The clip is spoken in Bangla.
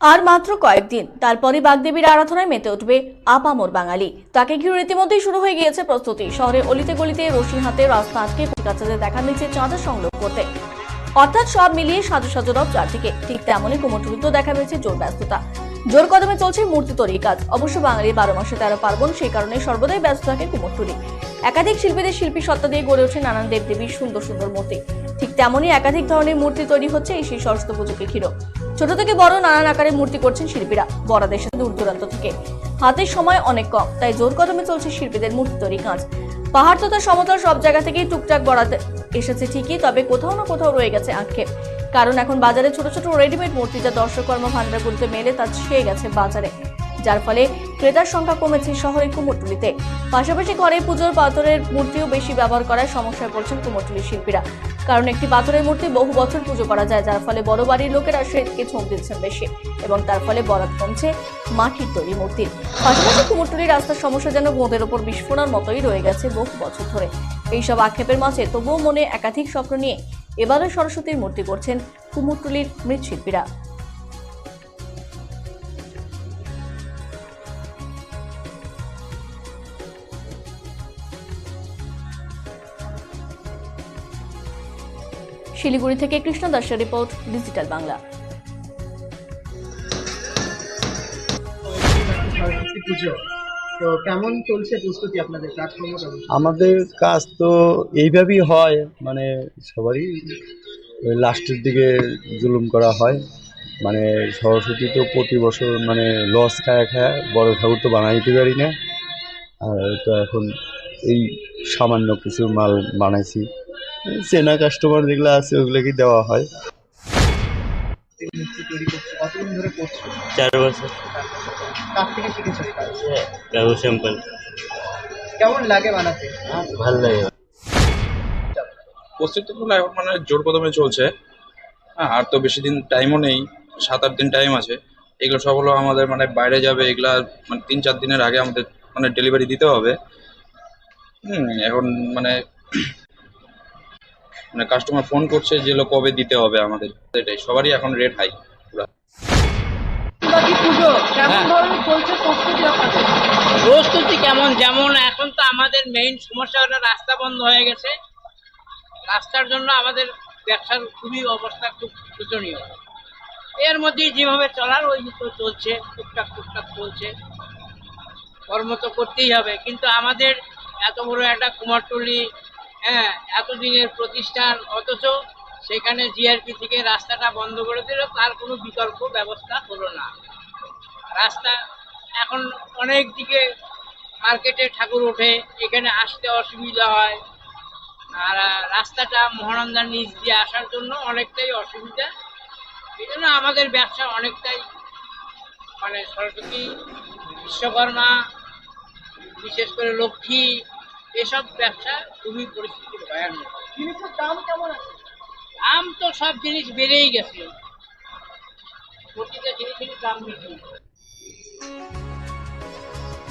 আর মাত্র কয়েকদিন, তারপরই বাগদেবীর আরাধনায় মেতে উঠবে আপামর বাঙালি। তাকে ঘিরে রীতিমধ্যেই শুরু হয়ে গিয়েছে প্রস্তুতি। শহরে অলিতে গলিতে রশি হাতে রাস্তা আটকে কাছাদের দেখা মিলছে চাঁদা সংগ্রহ করতে। অর্থাৎ সব মিলিয়ে সাজু সাজু রব চারদিকে। ঠিক তেমনই কুমোরটুলিতেও দেখা মিলছে জোর ব্যস্ততা। জোর কদমে চলছে মূর্তি তৈরির কাজ। অবশ্য বাঙালির বারো মাসে তেরো পার্বণ, সেই কারণে সর্বদাই ব্যস্ত থাকে কুমোরটুলি। একাধিক শিল্পীদের শিল্পী সত্তা দিয়ে গড়ে ওঠে নানান দেবদেবীর সুন্দর সুন্দর মূর্তি। ঠিক তেমনই একাধিক ধরনের মূর্তি তৈরি হচ্ছে এই সেই সরস্বতী পুজোকে ঘিরে ছোট থেকে বড় নানান আকারে মূর্তি করছেন শিল্পীরা, বড় দেশে দূর দূরান্ত থেকে। হাতের সময় অনেক কম, তাই জোর কদমে চলছে শিল্পীদের মূর্তি তৈরি কাজ। পাহাড় তথা সমতল সব জায়গা থেকেই টুকটাক বরাদ এসেছে ঠিকই, তবে কোথাও না কোথাও রয়ে গেছে আক্ষেপ। কারণ এখন বাজারে ছোট ছোট রেডিমেড মূর্তি যা দর্শক ভান্ডারগুলিতে মেলে তা ছেয়ে গেছে বাজারে। যার ফলে ক্রেতার সংখ্যা কমেছে শহরের কুমোরটুলিতে। পাশাপাশি ঘরে পুজোর পাথরের মূর্তিও বেশি ব্যবহার করার সমস্যায় পড়ছেন কুমোরটুলির শিল্পীরা। কারণ একটি পাথরের মূর্তি বহু বছর পুজো করা যায়, যার ফলে বড় বাড়ির লোকেরা সেদিকে ঝোঁক দিচ্ছেন বেশি এবং তার ফলে বরাত কমছে মাটির তৈরি মূর্তির। পাশাপাশি কুমোরটুলি রাস্তার সমস্যা যেন বোঁদের ওপর বিস্ফোরণ মতোই রয়ে গেছে বহু বছর ধরে। এইসব আক্ষেপের মাঝে তবুও মনে একাধিক স্বপ্ন নিয়ে এবারে সরস্বতীর মূর্তি করছেন কুমোরটুলির মৃৎশিল্পীরা। শিলিগুড়ি থেকে কৃষ্ণ দাসের রিপোর্ট ডিজিটাল বাংলা। তো কেমন চলছে প্রস্তুতি আপনাদের? কাজকর্ম আমাদের কাজ তো এইভাবেই হয় মানে সবারই ওই লাস্টের দিকে জুলুম করা হয়। মানে সরস্বতী তো প্রতি বছর মানে লস খায় খায় বড় ঠাকুর তো বানাইতে পারি না। আর তো এখন এই সামান্য কিছু মাল বানাইছি। চেনা কাস্টমার যেগুলো আছে ওগুলোকে দেওয়া হয়। চার বছর। কার থেকে শিখেছো এই কাজ? কাগজ স্যাম্পল কেমন লাগে বানাতে? ভালো লাগে। প্রস্তুতি এখন মানে জোর কদমে চলছে। হ্যাঁ আর তো বেশি দিন টাইমও নেই সাত আট দিন টাইম আছে। এগুলো সব হলো আমাদের মানে বাইরে যাবে এগুলা মানে তিন চার দিনের আগে আমাদের মানে ডেলিভারি দিতে হবে। হুম এখন মানে মানে কাস্টমার ফোন করছে যে লোক কবে দিতে হবে আমাদের। এটাই সবারই এখন রেট হাই আপনাদের? প্রস্তুতি কেমন? যেমন এখন তো আমাদের মেইন সমস্যা হলো রাস্তা বন্ধ হয়ে গেছে। রাস্তার জন্য আমাদের ব্যবসার খুবই অবস্থা খুব শোচনীয়। এর মধ্যে যেভাবে চলার ওই তো চলছে টুকটাক টুকটাক চলছে। কর্ম তো করতেই হবে কিন্তু আমাদের এত বড় একটা কুমারটুলি হ্যাঁ এতদিনের প্রতিষ্ঠান অথচ সেখানে জিআরপি থেকে রাস্তাটা বন্ধ করে দিল, তার কোনো বিকল্প ব্যবস্থা হলো না। রাস্তা এখন অনেক দিকে মার্কেটে ঠাকুর ওঠে, এখানে আসতে অসুবিধা হয়। আর রাস্তাটা মহানন্দার নিচ দিয়ে আসার জন্য অনেকটাই অসুবিধা। এই জন্য আমাদের ব্যবসা অনেকটাই মানে সরস্বতী, বিশ্বকর্মা, বিশেষ করে লক্ষ্মী এসব ব্যবসা খুবই পরিস্থিতি ভয়ানক। জিনিসের দাম কেমন আছে? দাম তো সব জিনিস বেড়েই গেছে। প্রতিটা জিনিসেরই দাম বেশি।